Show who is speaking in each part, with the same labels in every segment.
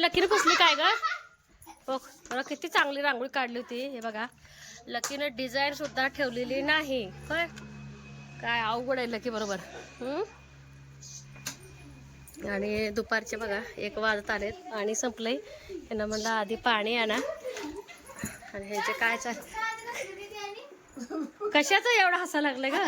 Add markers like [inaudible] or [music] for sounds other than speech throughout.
Speaker 1: लकीने पुसली काय ग? हो बघा किती चांगली रांगोळी काढली होती. हे बघा लकीनं डिझाईन सुद्धा ठेवलेली नाही. होय? काय अवघड आहे लकी बरोबर. हम्म? आणि दुपारचे बघा एक वाजत आलेत आणि संपलंय. यांना म्हणलं आधी पाणी आणा. आणि ह्याचे काय चाल कशाचं एवढं हसा लागलं का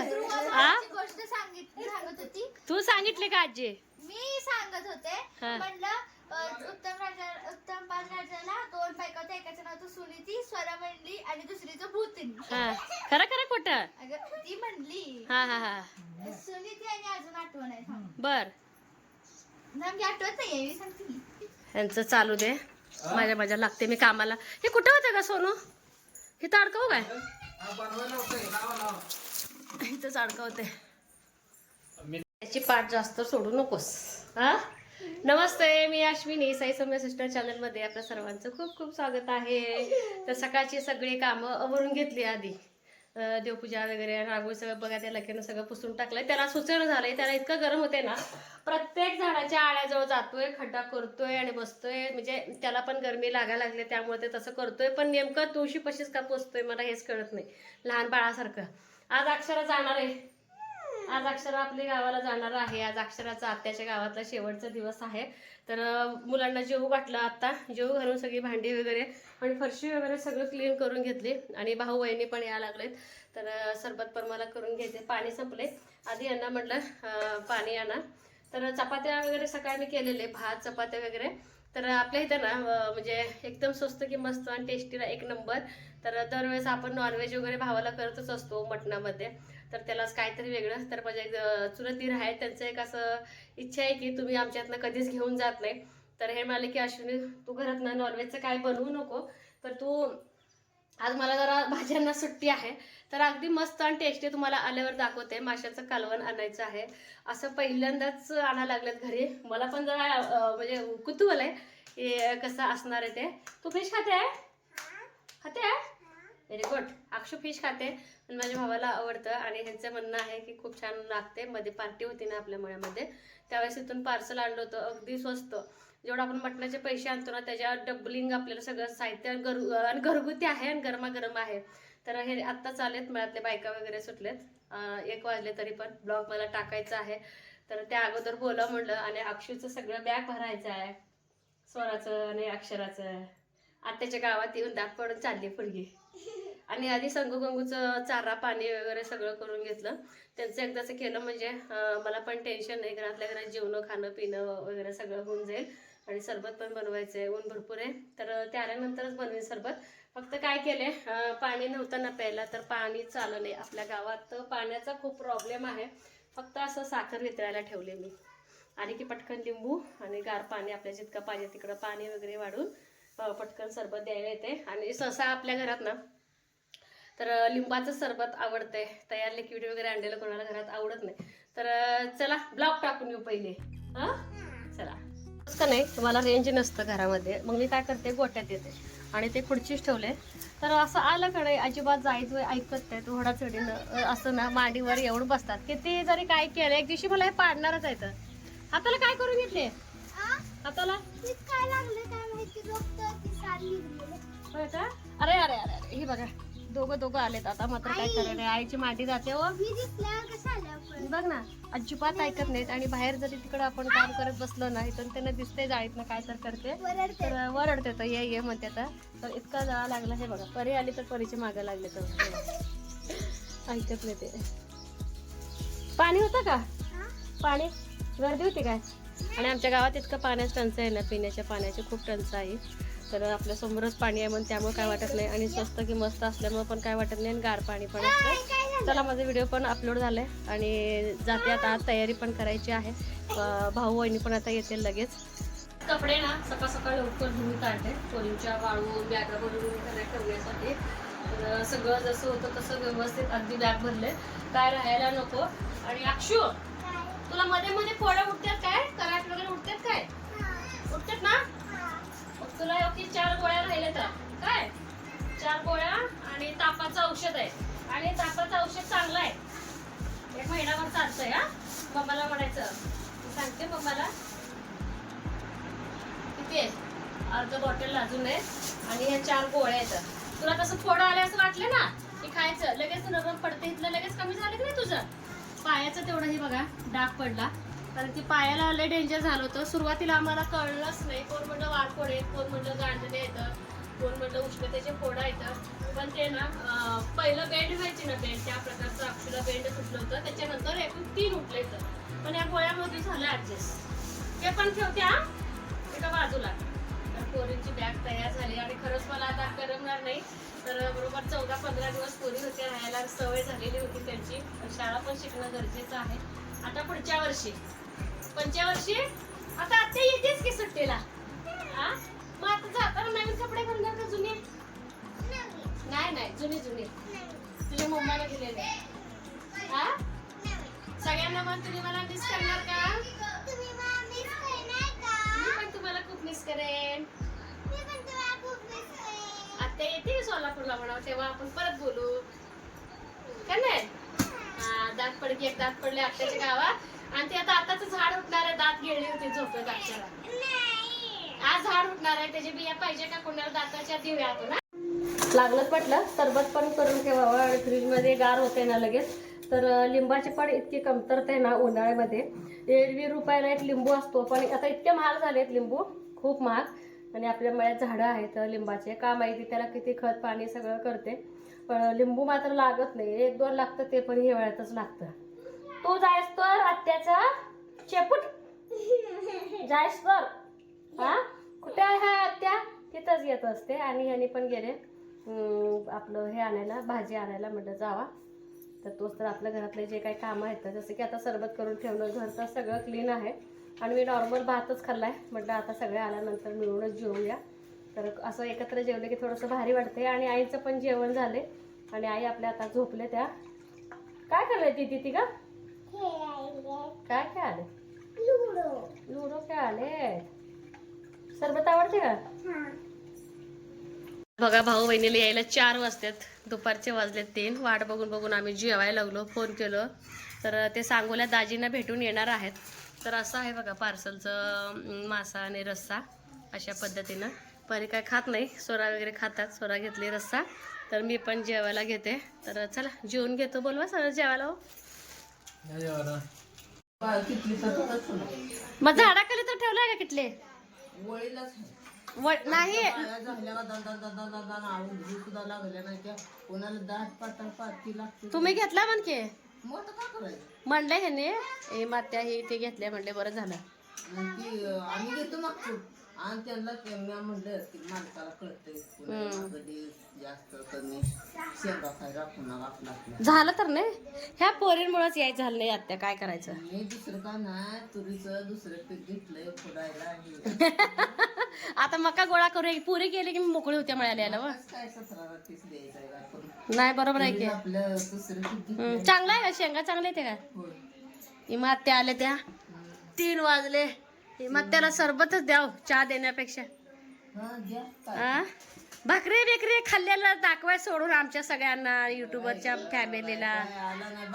Speaker 1: आ?
Speaker 2: गोष्ट सांगितली सांगत होती.
Speaker 1: तू सांगितले का आजी?
Speaker 2: मी सांगत होते. म्हणलं उत्तम राजा उत्तम राजाला दोन बायका होत्या. एकाचं नाव होतं सुनीती स्वरा म्हणली आणि दुसरीचं भूतनी.
Speaker 1: हा. खरं खरं खोटं?
Speaker 2: अगं ती म्हणली.
Speaker 1: हा हा हा.
Speaker 2: सुनीती आणि अजून आठवण आहे.
Speaker 1: बर.
Speaker 2: थांब, आठवत नाही मी सांगते की.
Speaker 1: यांचं चालू दे. माझ्या माझ्या लागते मी कामाला. हे कुठं होतं का सोनू? इथं अडकव काय? इथंच अडकवते. त्याची पाठ जास्त सोडू नकोस. हा? नमस्ते मी अश्विनी साई सौम्य सिस्टर चॅनलमध्ये आपल्या सर्वांचं खूप खूप स्वागत आहे. तर सकाळची सगळी कामं आवरून घेतली आधी. देवपूजा वगैरे रांगोळी सगळं बघा त्या लकेनं सगळं पुसून टाकलंय. त्याला सुचणं झालंय त्याला इतकं गरम होते ना प्रत्येक झाडाच्या आळ्याजवळ जातोय खड्डा करतोय आणि बसतोय. म्हणजे त्याला पण गरमी लागायला लागली त्यामुळे ते तसं करतोय. पण नेमकं तुळशी पशीच का पोचतोय मला हेच कळत नाही. लहान बाळासारखं. आज अक्षरा जाणार आहे. आज अक्षरा आपली गावाला जाणार आहे. आज अक्षराचा आत्याच्या गावातला शेवटचा दिवस आहे. तर मुलांना जेवू वाटलं आता. जेवू घालून सगळी भांडी वगैरे आणि फरशी वगैरे सगळं क्लीन करून घेतली. आणि भाऊ वहिनी पण यायला लागलेत. तर सरबत पण मला करून घ्यायचे. पाणी संपले. आधी यांना म्हटलं पाणी आणा. तर चपात्या वगैरे सकाळी मी केलेले. भात चपात्या वगैरे. तर आपल्या इथं ना म्हणजे एकदम स्वस्त की मस्त आणि टेस्टीला एक नंबर तर दरवेळेस आपण नॉनव्हेज वगैरे भावाला करतच असतो मटणामध्ये. तर त्यालाच काहीतरी वेगळं तर माझ्या एक चुलतीर आहे त्यांचं एक असं इच्छा आहे की तुम्ही आमच्यातनं कधीच घेऊन जात नाही. तर हे म्हणाले की अश्विनी तू घरात ना नॉनव्हेजचं काय बनवू नको. तर तू आज मला जरा भाज्यांना सुट्टी आहे. तर अगदी मस्त आणि टेस्टी तुम्हाला आल्यावर दाखवते. माशाचं कालवण आणायचं आहे. असं पहिल्यांदाच आणायला लागलेत घरी. मला पण जरा म्हणजे कुतूहल आहे. की कसं असणार आहे ते. तू फिश खाते आहे? खाते आहे? व्हेरी गुड अक्षू फिश खाते. पण माझ्या भावाला आवडतं आणि ह्यांचं म्हणणं आहे की खूप छान लागते. मध्ये पार्टी होती ना आपल्या मळ्यामध्ये. त्यावेळेस इथून पार्सल आणलं होतं. अगदी स्वस्त. जेवढं आपण मटणाचे पैसे आणतो ना त्याच्या डबलिंग आपल्याला सगळं साहित्य आणि आणि घरगुती आहे आणि गरमागरम आहे. तर हे आत्ता आहेत. मळ्यातले बायका वगैरे सुटलेत. एक वाजले तरी पण ब्लॉग मला टाकायचा आहे. तर त्या अगोदर बोला म्हणलं आणि अक्षूचं सगळं बॅग भरायचं आहे. स्वराचं आणि अक्षराचं. आत्याच्या गावात येऊन दात पडून चालली पुढगी आणि आधी संगूगंगूचं चारा पाणी वगैरे सगळं करून घेतलं. त्यांचं एकदाचं केलं म्हणजे मला पण टेन्शन नाही घरातल्या घरात जेवणं खाणं पिणं वगैरे सगळं होऊन जाईल. आणि सरबत पण बनवायचं आहे ऊन भरपूर आहे. तर ते आल्यानंतरच बनवेन सरबत. फक्त काय केले पाणी नव्हतं ना प्यायला तर पाणी चाललं नाही. आपल्या गावात पाण्याचा खूप प्रॉब्लेम आहे. फक्त असं साखर वितळायला ठेवले मी. आणि की पटकन लिंबू आणि गार पाणी आपल्या जितकं पाहिजे तिकडं पाणी वगैरे वाढून पटकन सरबत द्यायला येते. आणि सहसा आपल्या घरात ना तर लिंबाचं सरबत आवडतंय. तयार लिक्विड वगैरे आणलेलं कोणाला घरात आवडत नाही. तर चला ब्लॉक टाकून येऊ पहिले. हा? चला. का नाही तुम्हाला रेंज नसतं घरामध्ये. मग मी काय करते गोट्यात येते. आणि ते खुर्चीच ठेवले. तर असं आलं का नाही अजिबात जायचं ऐकत नाही थोडा चढीनं असं ना मांडीवर येऊन बसतात. किती जरी काय केलं एक दिवशी मला हे पाडणारच आहे तर हाताला काय करून घेतले? हाताला?
Speaker 2: काय लागलं काय माहिती?
Speaker 1: अरे अरे अरे हे बघा. दोघं दोघं आलेत आता मात्र काय
Speaker 2: आई.
Speaker 1: करायला आईची मांडी जाते हो. बघ ना अजिबात ऐकत नाहीत आणि बाहेर जरी तिकडं आपण काम करत बसलो ना तर त्यांना दिसतंय जाळीत ना काय तर करते. तर वरडते तर ये ये म्हणते आता. तर इतका जाळा लागला हे बघा. परी आली तर परीची मागं लागले तर. ऐकत नाही ते. पाणी होतं का? पाणी? गर्दी होती काय? आणि आमच्या गावात इतकं पाण्याचं टंचाई आहे ना पिण्याच्या पाण्याची खूप टंचाई. तर आपल्या समोरच पाणी आहे म्हणून त्यामुळे काय वाटत नाही. आणि स्वस्त की मस्त असल्यामुळे पण काय वाटत नाही आणि गार पाणी पण असतं. चला माझा व्हिडिओ पण अपलोड झालाय आणि जाते आता. तयारी पण करायची आहे. भाऊ वहिनी पण आता येतील लगेच. कपडे ना सकाळ सकाळ लवकर धुवून काढते. पोरींच्या वाळून बॅगा भरून ठेवण्यासाठी. तर सगळं जसं होतं तसं व्यवस्थित अगदी बॅग भरले. काय राहायला नको. आणि अक्षू तुला मध्ये मध्ये फोड्या उठतात काय? कराट वगैरे उठतात काय? उठतात ना? तुला योग्य चार गोळ्या राहिल्या तर. काय? चार गोळ्या आणि तापाचं औषध आहे. आणि तापाचं औषध चांगलं आहे. एक महिनाभर चालतंय हा? मम्माला म्हणायचं. सांगते मम्माला किती आहे? अर्ध बॉटल अजून आहे. आणि ह्या चार गोळ्या आहेत. तुला कसं थोडं आले असं वाटलं ना की खायचं. लगेच नरम पडते इथलं लगेच कमी झालं की नाही तुझं? पायाचं तेवढं हे बघा डाग पडला. कारण की पायाला लय डेंजर झालं होतं. सुरुवातीला आम्हाला कळलंच नाही कोण म्हटलं वाढकोड आहेत कोण म्हणलं गांडणे येतं कोण म्हटलं उष्णतेचे फोडं येतं. पण ते ना पहिलं बेंड व्हायची ना बेंड त्या प्रकारचं आपल्याला बेंड फुटलं होतं. त्याच्यानंतर एकूण तीन उठले येतं पण या गोळ्यामध्ये झालं ऍडजस्ट ते पण ठेवते एका बाजूला. तर पोरींची बॅग तयार झाली. आणि खरंच मला आता करमणार नाही. तर बरोबर चौदा पंधरा दिवस पोरी होते राहायला सवय झालेली होती त्यांची. पण शाळा पण शिकणं गरजेचं आहे. आता पुढच्या वर्षी. पुढच्या वर्षी आता आत्या येतेच की सुट्टीला. हा? मग आता जाताना नवीन कपडे घालणार का जुने. नाही नाही जुने जुने. तुझ्या मम्माला दिलेले. हा? सगळ्यांना मग तुम्ही मला मिस करणार का? मी पण तुम्हाला खूप मिस करेन. आत्या येते सोलापूरला म्हणा तेव्हा आपण परत बोलू. का नाही? दात पडकी एक दात पडले आत्याच्या गावात. आणि ते आता आताच झाड उठणार आहे दात गेले होती झोपत अक्षरा आज झाड उठणार आहे त्याची बिया पाहिजे का कोणाला? दाताच्या देऊया आपण हा? लागलंच सरबत पण करून ठेवावं आणि फ्रीजमध्ये गार होते ना लगेच. तर लिंबाचे लिंबाची पण इतकी कमतरता आहे ना उन्हाळ्यामध्ये. एरवी रुपयाला एक लिंबू असतो पण आता इतके महाग झालेत लिंबू खूप महाग. आणि आपल्या मळ्यात झाडं आहेत लिंबाचे. का माहिती त्याला किती खत पाणी सगळं करते. पण लिंबू मात्र लागत नाही. एक दोन लागतं ते पण हिवाळ्यातच लागतं. तू जायस तर आत्याचा चेपूट जायस तर. हा? कुठे आहे हा आत्या? तिथंच येत असते आणि ह्याने पण गेले. आपलं हे आणायला भाजी आणायला म्हटलं जावा. तर तोच तर आपल्या घरातले जे काही कामं आहेत जसं की आता सरबत करून ठेवणं घरचं सगळं क्लीन आहे. आणि मी नॉर्मल भातच खाल्लाय. म्हटलं आता सगळे आल्यानंतर मिळूनच जेवूया तर असं एकत्र जेवलं की थोडंसं भारी वाटते आणि आईचं पण जेवण झाले आणि आई आपल्या आता झोपले त्या. काय करणार ती ती का काय खेळाले लुडो. खेळाले सरबत आवडते का? बघा भाऊ बहिणीला यायला चार वाजतात. दुपारचे वाजलेत तीन. वाट बघून बघून आम्ही जेवायला लागलो फोन केलं. तर ते सांगोल्या दाजींना भेटून येणार आहेत. तर असं आहे बघा पार्सलचं मासा आणि रस्सा अशा पद्धतीनं. परी काय खात नाही सोरा वगैरे खातात सोरा घेतली रस्सा. तर मी पण जेवायला घेते. तर चला जेवून घेतो. बोलवा सर जेवायला हो. मग झाडाखाली तर ठेवलाय का किटले नाही. तुम्ही घेतला म्हणके म्हणले ह्याने हे मात्या हे ते घेतले म्हणले बरं झालं.
Speaker 3: आम्ही घेतो मागतो आणि त्यांना ते मी म्हणलं की माणसाला कळतंय कुणाला कधी जास्त कमी शेंगा खायला कुणाला आपला आपला
Speaker 1: झालं तर नाही? ह्या पोरींमुळेच यायचं झालं नाही आत्या काय करायचं?
Speaker 3: मी दुसरं का नाही तुरीचं दुसरं पीक घेतलंय फुडायला [laughs] हे.
Speaker 1: आता मका गोळा करू पुरी गेली की मी मोकळी होत्या मिळाल्या व
Speaker 3: आज काय सतरा तीस द्यायचं आहे काय करून
Speaker 1: नाही बरोबर आहे की.
Speaker 3: तुरीचं आपलं दुसरं पीक घेतलंय.
Speaker 1: हम्म, चांगलं आहे का? शेंगा चांगले ते का?
Speaker 3: होय.
Speaker 1: इमा आत्या आल्या त्या. तीन वाजले. इमा त्याला सरबतच द्याव चहा देण्यापेक्षा.
Speaker 3: हा?
Speaker 1: भाकरी बिकरी खाल्लेलं दाखवाय सोडून आमच्या सगळ्यांना युट्यूबरच्या फॅमिलीला.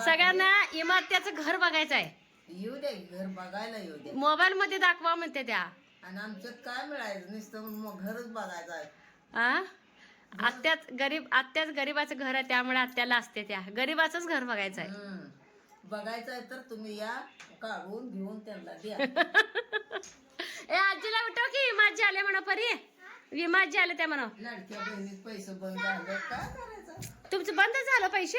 Speaker 1: सगळ्यांना इमात्याचं घर बघायचं आहे
Speaker 3: येऊ दे घर बघायला येऊ दे.
Speaker 1: मोबाईल मध्ये दाखवा म्हणते त्या.
Speaker 3: आणि आमच्यात काय मिळायचं? नुसतं मग घरच बघायचं. आहे
Speaker 1: आत्याच गरीब आत्याच गरीबाचं घर आहे त्यामुळे आत्याला असते त्या. गरीबाचंच घर बघायचं आहे.
Speaker 3: बघायचं आहे तर तुम्ही या काढून घेऊन त्यांना द्या. [laughs]
Speaker 1: ए आजीला उठव की माझी आले म्हणा परी. विमाजी आले त्या म्हणा.
Speaker 3: लाडक्या बहिणीत पैसे बंद झाले काय करायचं?
Speaker 1: तुमचं बंद झालं पैसे?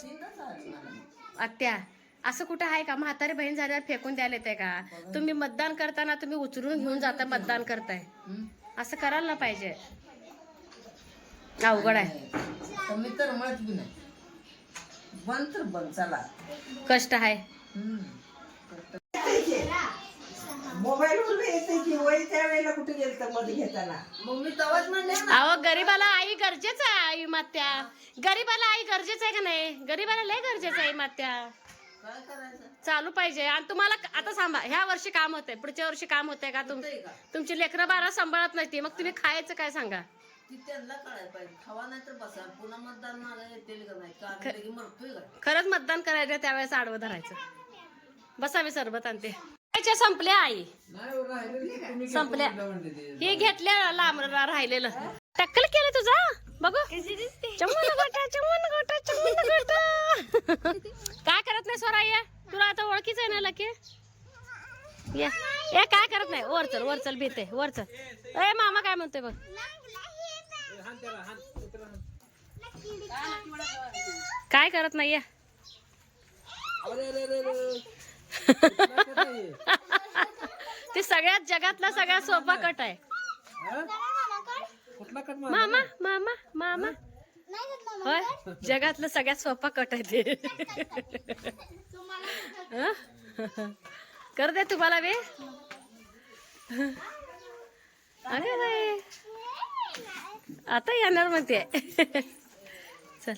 Speaker 3: चिंता झाली मला.
Speaker 1: आत्या असं कुठं आहे का? म्हातारी बहीण झाल्यावर फेकून द्यायला येते का? तुम्ही मतदान करताना तुम्ही उचलून घेऊन जाता मतदान करताय? असं करायला ना पाहिजे. अवघड आहे.
Speaker 3: तर म्हणत बी नाही. बंद तर बंद चला.
Speaker 1: कष्ट आहे.
Speaker 4: मोबाईल वर येते की वय त्यावेळेला कुठे गेलं तर मध्ये घेताना?
Speaker 3: मग मी तवाच म्हणले ना.
Speaker 1: अहो गरीबाला आई गरजेचं आहे आई मात्या. गरीबाला आई गरजेचं आहे का नाही? गरीबाला लय गरजेचं आहे आई मात्या.
Speaker 3: काय करायचं?
Speaker 1: चालू पाहिजे. आणि तुम्हाला आता सांभा ह्या वर्षी काम होतंय. पुढच्या वर्षी काम होतंय का तुम
Speaker 3: होतंय का?
Speaker 1: तुमची लेकरं बारा सांभाळत नाही ती मग तुम्ही खायचं काय सांगा?
Speaker 3: ती त्यांना कळायला पाहिजे. खावा नाही तर बसा. पुन्हा मतदान येतील का नाही? का आम्ही लगे मरतोय का?
Speaker 1: खरंच मतदान करायचं त्यावेळेस आडवं धरायचं. बसा मी सरबत आणते त्याच्या संपल्या आई. संपल्या. हे घेतल्या लांब राहिलेलं. टक्कल केलं तुझा? बघू. चमन गोटा चमन गोटा चमन गोटा. काय करत नाही स्वराय तुला आता ओळखीच आहे ना लके? या काय करत नाही? वर चल वर चल भीते. वर चल. ए मामा काय म्हणतोय बघ? काय करत नाही या ते सगळ्यात जगातला सगळ्यात सोपा कट आहे. मामा मामा मामा. होय जगातलं सगळ्यात सोपा कट आहे ते. हं? कर दे तुम्हाला बे अरे आता येणार म्हणते चल.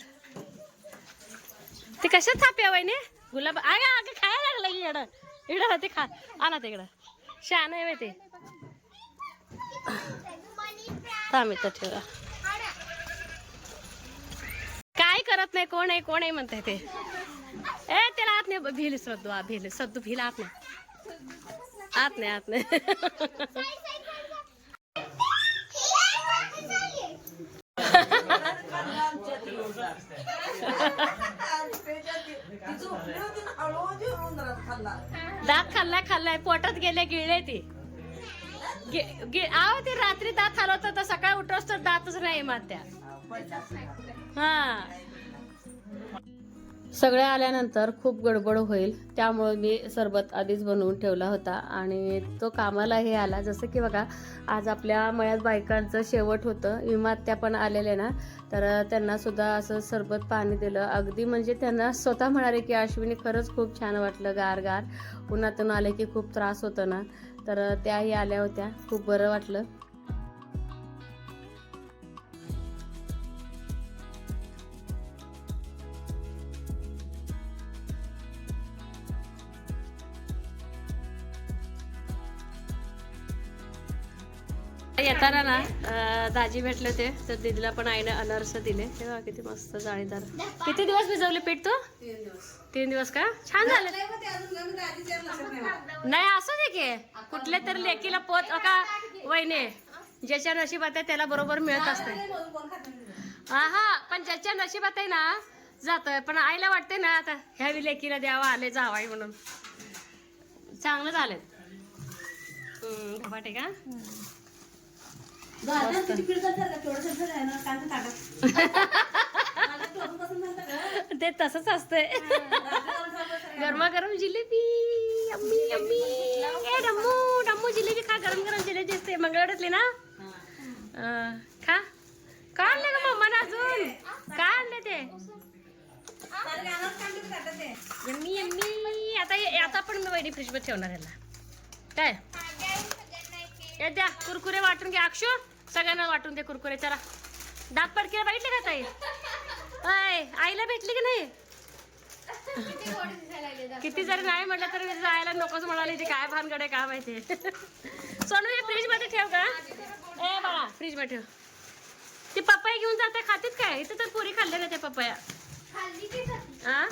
Speaker 1: ते कशात थाप्या वहिने? गुलाब आग आग खायला लागलं की इकडं. इकडं ते खा. आणा तिकडं शहाण आहे ते. थांब इथं ठेवा. काय करत नाही कोण आहे कोण आहे म्हणताय ते. ए त्याला आत नाही भिल सद्दू आ भिल सद्दू भिल आत नाही. आत नाही आत नाही. दात खाल्लाय खाल्लाय. पोटात गेले गिळले ती. आहो ती रात्री दात हलवत तर सकाळी उठवस तर दातच नाही मात्या हा. सगळ्या आल्यानंतर खूप गडबड होईल त्यामुळे मी सरबत आधीच बनवून ठेवला होता. आणि तो कामालाही आला. जसं की बघा आज आपल्या मळ्यात बायकांचं शेवट होतं. विमात्या पण आलेले ना तर त्यांनासुद्धा असं सरबत पाणी दिलं. अगदी म्हणजे त्यांना स्वतः म्हणाले की अश्विनी खरंच खूप छान वाटलं गार गार उन्हातून आले की खूप त्रास होतो ना. तर त्याही आल्या होत्या. खूप बरं वाटलं. येताना ना दाजी भेटले होते तर दीदीला पण आईने अनारस दिले. तेव्हा किती मस्त जाळीदार. किती दिवस भिजवले पीठ तू? तीन दिवस. का? छान झालं. नाही असू दे की. कुठल्या तरी लेकीला पोत का वहिने ज्याच्या नशिबात आहे त्याला बरोबर मिळत असते. हा हा पण ज्याच्या नशिबात आहे ना जात पण आईला वाटते ना आता ह्यावी लेकीला द्यावा आले जावाई म्हणून. चांगलं झालं. धपाटे का? [laughs] ते तसंच असतंय. गरमागरम जिलेबी. अम्मी अम्मी ए डम्मू डम्मू जिलेबी खा गरम गरम जिलेबी असते. मंगळवारातली ना? खा. का आणलं ना मम्मा अजून? काय आणलं? ते. Yummy yummy. आता आता पण मी वहिनी फ्रीजमध्ये ठेवणार ह्याला काय? हे द्या. कुरकुरे वाटून घ्या. अक्षू. सगळ्यांना वाटून दे कुरकुरे चला. दात पडके बघितले का ताई अय आईला भेटली की नाही? किती जरी नाही म्हटलं तर जायला नकोच म्हणाली ते काय भानगड आहे काय माहिती सोनू हे फ्रीजमध्ये ठेव का? ए बाळा फ्रीजमध्ये ठेव. ती पपया घेऊन जाते खातीत काय? इथं तर पुरी खाल्ले ना ते पपया हा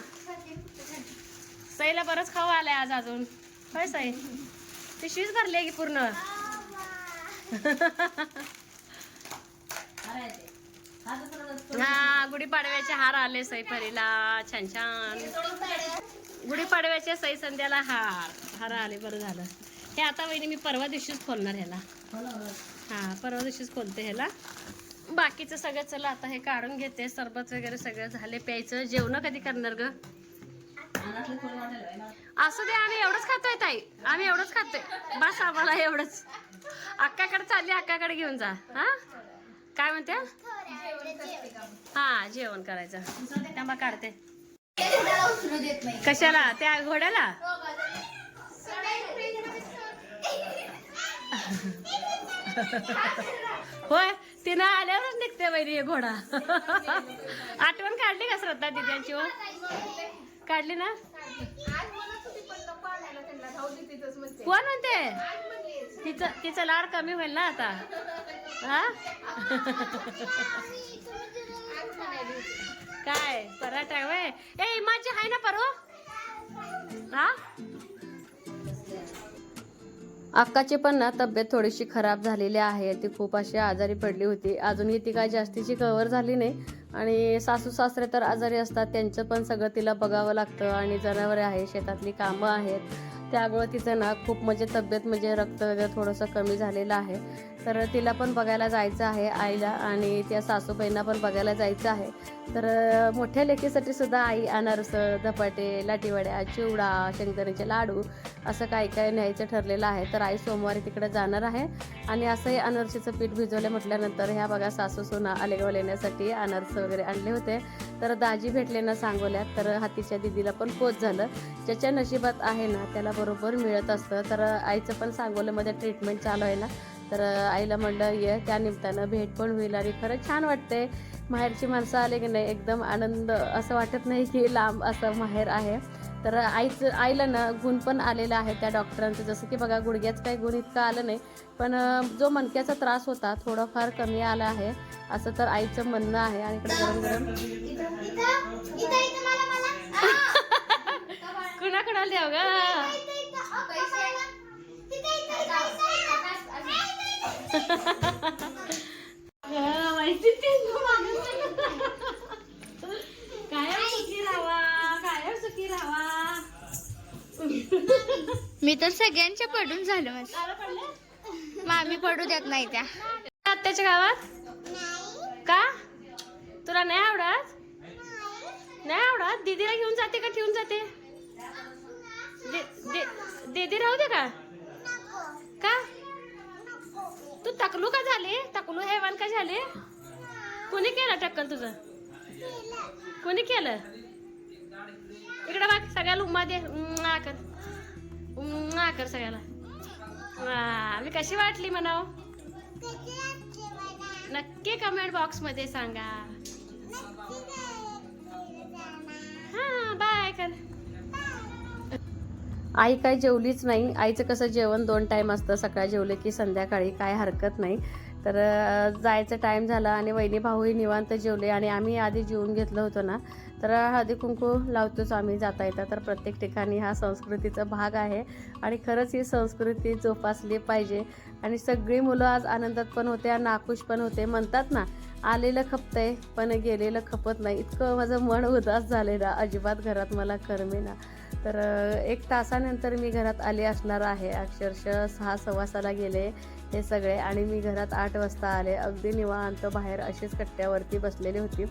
Speaker 1: सईला बरंच खाऊ आलंय आज अजून. होय सई? पिशवीच भरली आहे की पूर्ण? [laughs] हा गुढीपाडव्याचे हार आले सईपरीला छान छान. गुढीपाडव्याच्या सई संध्याला हार. हार आले बरं झालं. हे आता वहिनी मी परवा दिवशीच खोलणार ह्याला. हा परवा दिवशीच खोलते ह्याला. बाकीचं सगळं चला आता हे काढून घेते. सरबत वगैरे सगळं झाले प्यायचं. जेवण कधी करणार ग? असू दे आम्ही एवढंच खातोय ताई. आम्ही एवढंच खातोय. बस आम्हाला एवढंच. अक्काकडे चालली अक्काकडे घेऊन जा. हा? काय म्हणते? हा जेवण करायचं. थांबा काढते. कशाला? त्या घोड्याला? होय तिनं आल्यावरच निघते वैरी हे घोडा. आठवण काढली का श्रद्धा दिद्यांची हो? काढली ना? कोण म्हणते? तिचं तिचं लाड कमी होईल ना आता. हा? काय? पराठा वय? ए माझी आहे ना परो? हा? अक्काची पण ना तब्येत थोडीशी खराब झालेली आहे. ती खूप अशी आजारी पडली होती. अजूनही ती काय जास्तीची कव्हर झाली नाही. आणि सासू सासरे तर आजारी असतात त्यांचं पण सगळं तिला बघावं लागतं आणि जनावरे आहे शेतातली कामं आहेत. त्यामुळे तिचं ना खूप म्हणजे तब्येत म्हणजे रक्त वगैरे थोडंसं कमी झालेलं आहे. तर तिला पण बघायला जायचं आहे आईला आणि त्या सासूबाईंना पण बघायला जायचं आहे. तर मोठ्या लेकीसाठी सुद्धा आई अनारसं धपाटे लाटीवड्या चिवडा शेंगदाण्याचे लाडू असं काय काय न्यायचं ठरलेलं आहे. तर आई सोमवारी तिकडे जाणार आहे आणि असंही अनारशीचं पीठ भिजवलं म्हटल्यानंतर ह्या बघा सासू सुना आलेगाव येण्यासाठी अनारस वगैरे आणले होते. तर दाजी भेटले ना सांगोल्यात. तर हातीच्या दिदीला पण पोच झालं. ज्याच्या नशिबात आहे ना त्याला बरोबर मिळत असतं. तर आईचं पण सांगोल्यामध्ये ट्रीटमेंट चालू आहे ना. तर आईला म्हणलं ये त्या निमित्तानं भेट पण होईल आणि खरंच छान वाटते माहेरची माणसं आले की नाही एकदम आनंद असं वाटत नाही की लांब असं माहेर आहे. तर आईचं आईला ना गुण पण आलेला आहे त्या डॉक्टरांचं. जसं की बघा गुडघ्याचं काही गुण इतकं आलं नाही पण जो मणक्याचा त्रास होता थोडाफार कमी आला आहे असं तर आईचं म्हणणं आहे. आणि इकडे गरम गरम.
Speaker 2: इथं
Speaker 1: द्याव
Speaker 2: मी तर सगळ्यांच्या पडून झालो मामी पडू देत नाही त्या.
Speaker 1: आत्याच्या गावात? का? तुला नाही आवडत? नाही आवडत? दीदीला घेऊन जाते का ठेवून जाते? दे- दे- दीदी राहू दे का? का? तू टकलू का झाले? टकलू हैवान का झाले? कोणी केलं टक्कल तुझं? कोणी केलं? इकडे बघ सगळ्याला उमा दे. उम्मा कर. उम्मा कर सगळ्याला. वा मी कशी वाटली म्हणाव? नक्की कमेंट बॉक्समध्ये सांगा. हां बाय कर. आई काय जेवलीच नाही. आईचं कसं जेवण दोन टाईम असतं सकाळी जेवले की संध्याकाळी काय हरकत नाही. तर जायचं टाईम झाला आणि वहिनी भाऊही निवांत जेवले आणि आम्ही आधी जेवून घेतलं होतं ना. तर हळदी कुंकू लावतोच आम्ही जाता येता. तर प्रत्येक ठिकाणी हा संस्कृतीचा भाग आहे. आणि खरंच ही संस्कृती जोपासली पाहिजे. आणि सगळी मुलं आज आनंदात पण होते नाखुश पण होते. म्हणतात ना आलेलं खपतंय पण गेलेलं खपत नाही. इतकं माझं मन उदास झालेलं अजिबात घरात मला करमेना तर एक तासानंतर मी घरात आले असणार आहे. अक्षरशः सहा सव्वासाला गेले. हे सगळे. आणि मी घरात आठ वाजता आले. अगदी निवांत बाहेर अशीच कट्ट्यावरती बसलेली होती.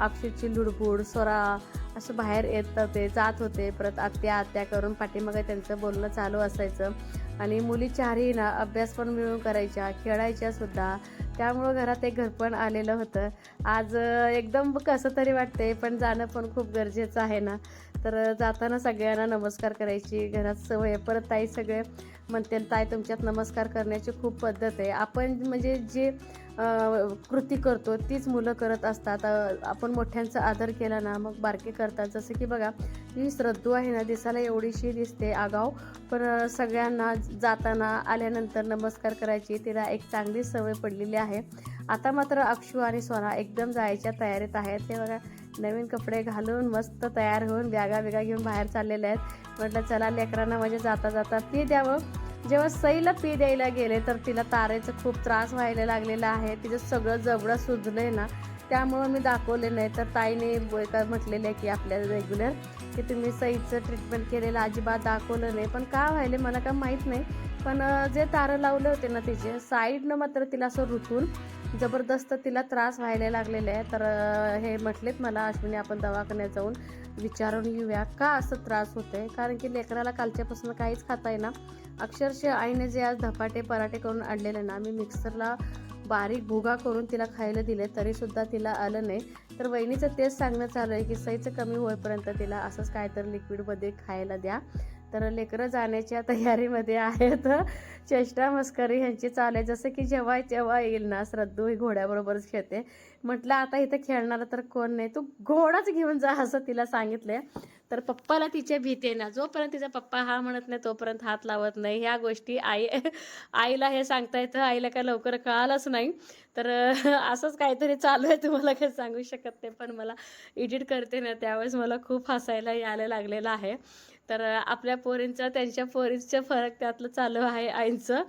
Speaker 1: अक्षरची लुडबुड स्वरा असं बाहेर येत होते जात होते. परत आत्या आत्या करून पाठीमागे त्यांचं बोलणं चालू असायचं. आणि मुली चारही ना अभ्यास पण मिळून करायच्या खेळायच्या सुद्धा. त्यामुळं घरात एक घरपण आलेलं होतं. आज एकदम कसं तरी वाटते पण जाणं पण खूप गरजेचं आहे ना. तर जाताना सगळ्यांना नमस्कार करायची घरात सवय परत ताई सगळे म्हणते ताई तुमच्यात नमस्कार करण्याची खूप पद्धत आहे. आपण म्हणजे जे कृती करतो तीच मुलं करत असतात. आपण मोठ्यांचा आदर केला ना मग बारके करतात. जसं की बघा ही श्रद्धू आहे ना दिसायला एवढीशी दिसते आगाव पण सगळ्यांना जाताना आल्यानंतर नमस्कार करायची तिला एक चांगली सवय पडलेली आहे. आता मात्र अक्षू आणि सोना एकदम जायच्या तयारीत आहेत. ते बघा नवीन कपडे घालून मस्त तयार होऊन बॅगा बिगा घेऊन बाहेर चाललेले आहेत. म्हटलं चला लेकरांना म्हणजे जाता जाता पी द्यावं. जेव्हा सईला पी द्यायला गेले तर तिला तारेचा खूप त्रास व्हायला लागलेला आहे. तिचं सगळं जबडं सुजलं आहे ना त्यामुळं मी दाखवले नाही. तर ताईने एका म्हटलेलं आहे की आपल्याला रेग्युलर की तुम्ही सईचं ट्रीटमेंट केलेलं अजिबात दाखवलं नाही. पण का व्हायले मला काय माहीत नाही. पण जे तारं लावले होते ना तिचे साईडनं मात्र तिला असं रुतून जबरदस्त तिला त्रास व्हायला लागलेले आहे. तर हे म्हटलेत मला अश्विनी आपण दवाखान्यात जाऊन विचारून येऊया का असं त्रास होतोय. कारण की लेकराला कालच्यापासून काहीच खाता ना अक्षरशः आईने जे आज धपाटे पराठे करून आणलेले ना मी मिक्सरला बारीक भुगा करून तिला खायला दिले तरीसुद्धा तिला आलं नाही. तर वहिनीचं तेच सांगणं चालू आहे की सईचं कमी होईपर्यंत तिला असंच काय तर लिक्विडमध्ये खायला द्या. तर लेकरं जाण्याच्या तयारीमध्ये आहेत. चेष्टा मस्करी ह्यांची चालू आहे. जसं की जेव्हा जेव्हा येईल ना श्रद्धू ही घोड्याबरोबरच खेळते. म्हटलं आता इथं खेळणार तर कोण नाही? तू घोडाच घेऊन जा असं तिला सांगितलंय. तर पप्पाला तिच्या भीती आहे ना जोपर्यंत तिचा पप्पा हा म्हणत नाही तोपर्यंत हात लावत नाही. ह्या गोष्टी आई आईला हे सांगता येतं. आईला काय लवकर कळालंच नाही. तर असंच काहीतरी चालू आहे. तुम्हाला काही सांगू शकत नाही पण मला एडिट करते ना त्यावेळेस मला खूप हसायला यायला लागलेलं आहे. तर आपल्या पोरींचं त्यांच्या पोरींचा फरक त्यातलं चालू आहे आईंचं.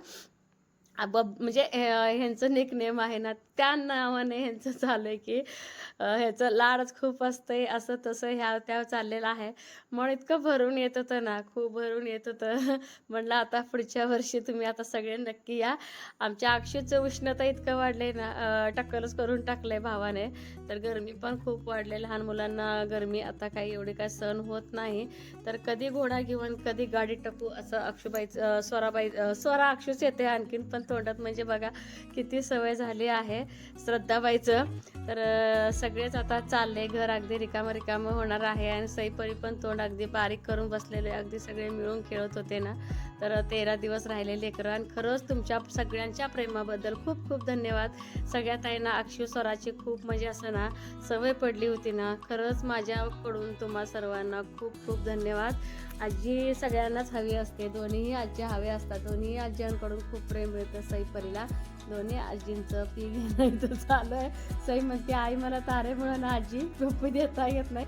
Speaker 1: बब म्हणजे हे- ह्यांचं निकनेम आहे ना त्या नावाने ह्यांचं चालू आहे की ह्याचं लाडच खूप असतंय असं तसं ह्या त्या चाललेलं आहे. म्हणून इतकं भरून येत होतं ना खूप भरून येत होतं. [laughs] म्हणलं आता पुढच्या वर्षी तुम्ही आता सगळे नक्की या. आमच्या अक्षूचं उष्णता इतकं वाढले ना टक्कलच करून टाकलंय भावाने. तर गरमी पण खूप वाढले लहान मुलांना गरमी आता काही एवढी काय सहन होत नाही. तर कधी घोडा घेऊन कधी गाडी टपू असं अक्षूबाईचं स्वराबाई स्वरा अक्षूच येते आणखीन पण तोंडात. म्हणजे बघा किती सवय झाली आहे. श्रद्धा श्रद्धाबाईचं तर सगळेच आता चालले घर अगदी रिकामं रिकामं होणार आहे. आणि सईपरी पण तोंड अगदी बारीक करून बसलेले अगदी सगळे मिळून खेळत होते ना. तर तेरा दिवस राहिले लेकरं आणि खरंच तुमच्या सगळ्यांच्या प्रेमाबद्दल खूप खूप धन्यवाद. सगळ्या ताईंना अक्षय स्वराची खूप म्हणजे असं ना सवय पडली होती ना. खरंच माझ्याकडून तुम्हा सर्वांना खूप खूप धन्यवाद. आजी सगळ्यांनाच हवी असते. दोन्हीही आजी हवे असतात. दोन्ही आजींकडून खूप प्रेम मिळतं सईपरीला दोन्ही आजींचं पी घेणं इथं चालू आहे. सई म्हणते आई मला तारे म्हणून आजी पप्पी देता येत नाही.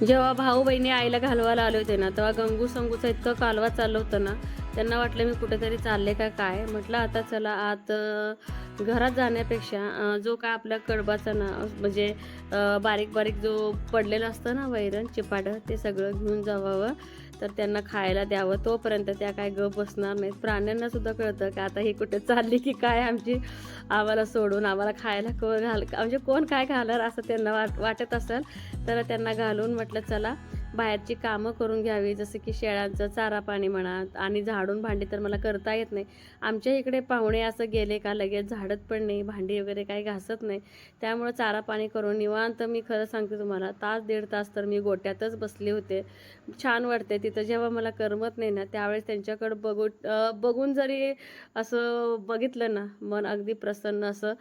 Speaker 1: जेव्हा भाऊ बहिणी आईला घालवायला आले होते ना तेव्हा गंगू संगूचा इतकं कालवा चाललं होतं ना त्यांना वाटलं मी कुठेतरी चालले का काय? म्हटलं आता चला आत घरात जाण्यापेक्षा जो काय आपल्या कडबाचा ना म्हणजे बारीक बारीक जो पडलेला असतं ना वैरण चिपाडं ते सगळं घेऊन जावावं. तर त्यांना खायला द्यावं. तोपर्यंत त्या काय गप बसणार नाहीत. प्राण्यांना सुद्धा कळतं की आता ही कुठे चालली की काय आमची आम्हाला सोडून आम्हाला खायला कोण घाल म्हणजे कोण काय घालणार असं त्यांना वाट वाटत असेल तर त्यांना घालून म्हटलं चला बाहेरची कामं करून घ्यावी जसं की शेळ्यांचं चारा पाणी म्हणा आणि झाडून भांडी तर मला करता येत नाही. आमच्या इकडे पाहुणे असं गेले का लगेच झाडत पण नाही भांडी वगैरे काही घासत नाही. त्यामुळं चारा पाणी करून निवांत मी खरं सांगते तुम्हाला तास दीड तास तर मी गोट्यातच बसले होते. छान वाटते तिथं जेव्हा मला करमत नाही ना त्यावेळेस त्यांच्याकडं बघू बघून जरी असं बघितलं ना मन अगदी प्रसन्न असं